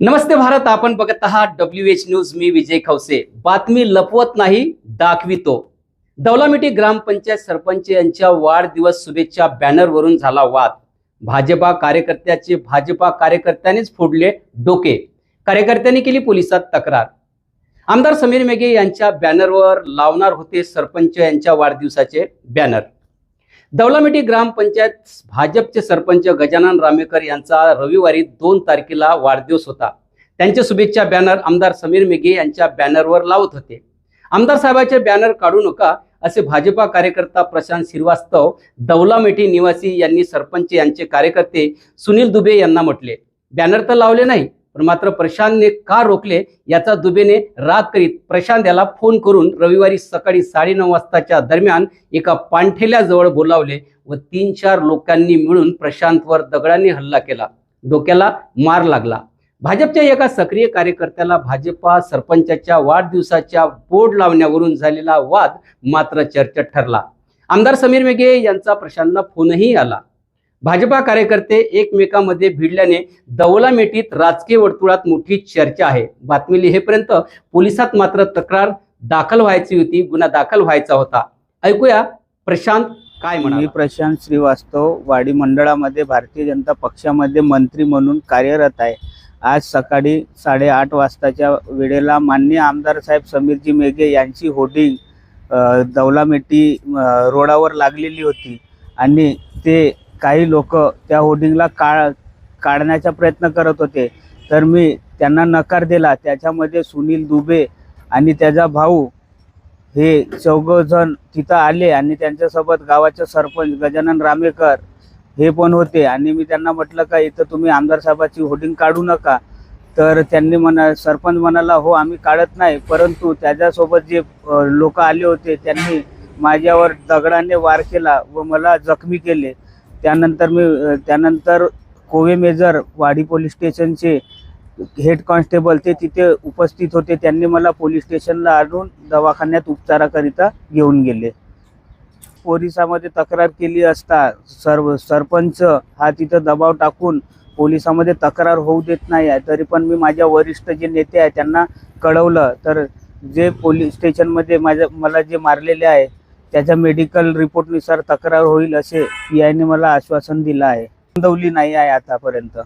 नमस्ते भारत आपण बघत आहात डब्ल्यू एच न्यूज मी विजय खवसे. बातमी लपवत नाही दाखवितो. दौलामिटी ग्रामपंचायत सरपंच यांच्या वाढदिवस शुभेच्छा बॅनरवरून झाला वाद. भाजपा कार्यकर्त्याचे भाजपा कार्यकर्त्यांनीच फोडले डोके. कार्यकर्त्यांनी केली पोलिसात तक्रार. आमदार समीर मेघे यांच्या बॅनरवर लावणार होते सरपंच यांच्या वाढदिवसाचे बॅनर. दौलामेटी ग्रामपंचायत भाजपचे सरपंच गजानन रामेकर यांचा रविवारी दोन तारखेला वाढदिवस होता. त्यांचे शुभेच्छा बॅनर आमदार समीर मेघे यांच्या बॅनरवर लावत होते. आमदार साहेबांचे बॅनर काढू नका असे भाजपा कार्यकर्ता प्रशांत श्रीवास्तव दौलामेठी निवासी यांनी सरपंच यांचे कार्यकर्ते सुनील दुबे यांना म्हटले. बॅनर तर लावले नाही पण मात्र प्रशांतने का रोखले याचा दुबेने राग करीत प्रशांत याला फोन करून रविवारी सकाळी साडेनऊ वाजताच्या दरम्यान एका पाणठेल्याजवळ बोलावले व तीन चार लोकांनी मिळून प्रशांतवर दगडाने हल्ला केला. डोक्याला मार लागला. भाजपच्या एका सक्रिय कार्यकर्त्याला भाजपा सरपंचाच्या वाढदिवसाच्या बोर्ड लावण्यावरून झालेला वाद मात्र चर्चेत ठरला. आमदार समीर मेघे यांचा प्रशांतला फोनही आला. भाजपा कार्यकर्ते एकमेकांमध्ये भिडल्याने दौलामेटीत राजकीय वर्तुळात मोठी चर्चा आहे. बातमी लिहेपर्यंत पोलिसात मात्र तक्रार दाखल व्हायची होती गुन्हा दाखल व्हायचा होता. ऐकूया प्रशांत काय मी प्रशांत श्रीवास्तव वाडी मंडळामध्ये भारतीय जनता पक्षामध्ये मंत्री म्हणून कार्यरत आहे. आज सकाळी साडेआठ वाजताच्या वेळेला माननीय आमदार साहेब समीरजी मेघे यांची होर्डिंग दौलामेटी रोडावर लागलेली होती आणि ते काही लोक त्या होर्डिंगला काळ काढण्याचा प्रयत्न करत होते. तर मी त्यांना नकार दिला. त्याच्यामध्ये सुनील दुबे आणि त्याचा भाऊ हे चौघजण तिथं आले आणि त्यांच्यासोबत गावाचे सरपंच गजानन रामेकर हे पण होते. आणि मी त्यांना म्हटलं का इथं तुम्ही आमदार साहेबाची होर्डिंग काढू नका. तर त्यांनी म्हणा सरपंच म्हणाला हो आम्ही काढत नाही. परंतु त्याच्यासोबत जे लोक आले होते त्यांनी माझ्यावर दगडाने वार केला व मला जखमी केले. त्यानंतर मी त्यानंतर कोवे मेजर वाडी पोलीस स्टेशनचे हेड कॉन्स्टेबल ते तिथे उपस्थित होते. त्यांनी मला पोलीस स्टेशनला आणून दवाखान्यात उपचाराकरिता घेऊन गेले. पोलिसामध्ये तक्रार केली असता सर्व सरपंच हा तिथं दबाव टाकून पोलिसामध्ये तक्रार होऊ देत नाही आहे. तरी पण मी माझ्या वरिष्ठ जे नेते आहे त्यांना कळवलं. तर जे पोलीस स्टेशनमध्ये माझ्या मला जे मारलेले आहे त्याच्या मेडिकल रिपोर्टनुसार तक्रार होईल असे पी आयने मला आश्वासन दिलं आहे. नोंदवली नाही आहे आतापर्यंत.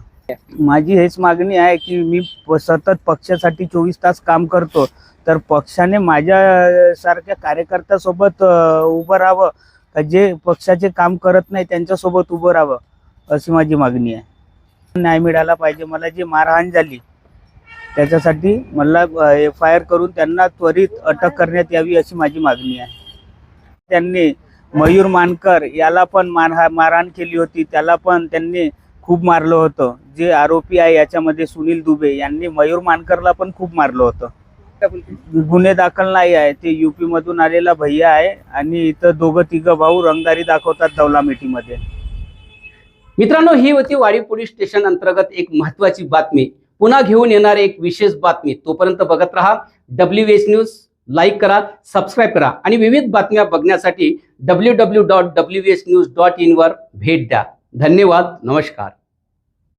माझी हेच मागणी आहे की मी प- सतत पक्षासाठी चोवीस तास काम करतो तर पक्षाने माझ्यासारख्या कार्यकर्त्यासोबत उभं राहावं का जे पक्षाचे काम करत नाही त्यांच्यासोबत उभं राहावं अशी माझी मागणी आहे. न्याय मिळाला पाहिजे मला जी मारहाण झाली त्याच्यासाठी मला एफ आय आर करून त्यांना त्वरित अटक करण्यात यावी अशी माझी मागणी आहे. त्यांनी मयूर मानकर याला पण मारहा मारहाण केली होती. त्याला पण त्यांनी खूप मारलं होतं. जे आरोपी आहे याच्यामध्ये सुनील दुबे यांनी मयूर मानकरला पण खूप मारलं होतं. गुन्हे दाखल नाही आहे. ते युपी मधून आलेला भैया आहे आणि इथं दोघं तिघं भाऊ रंगदारी दाखवतात दौलामेटीमध्ये मित्रांनो ही होती वाडी पोलीस स्टेशन अंतर्गत एक महत्वाची बातमी. पुन्हा घेऊन येणारे एक विशेष बातमी. तोपर्यंत बघत राहा डब्ल्यू एच न्यूज लाईक करा सबस्क्राईब करा आणि विविध बातम्या बघण्यासाठी W W dot W S news dot इनवर भेट द्या. धन्यवाद नमस्कार.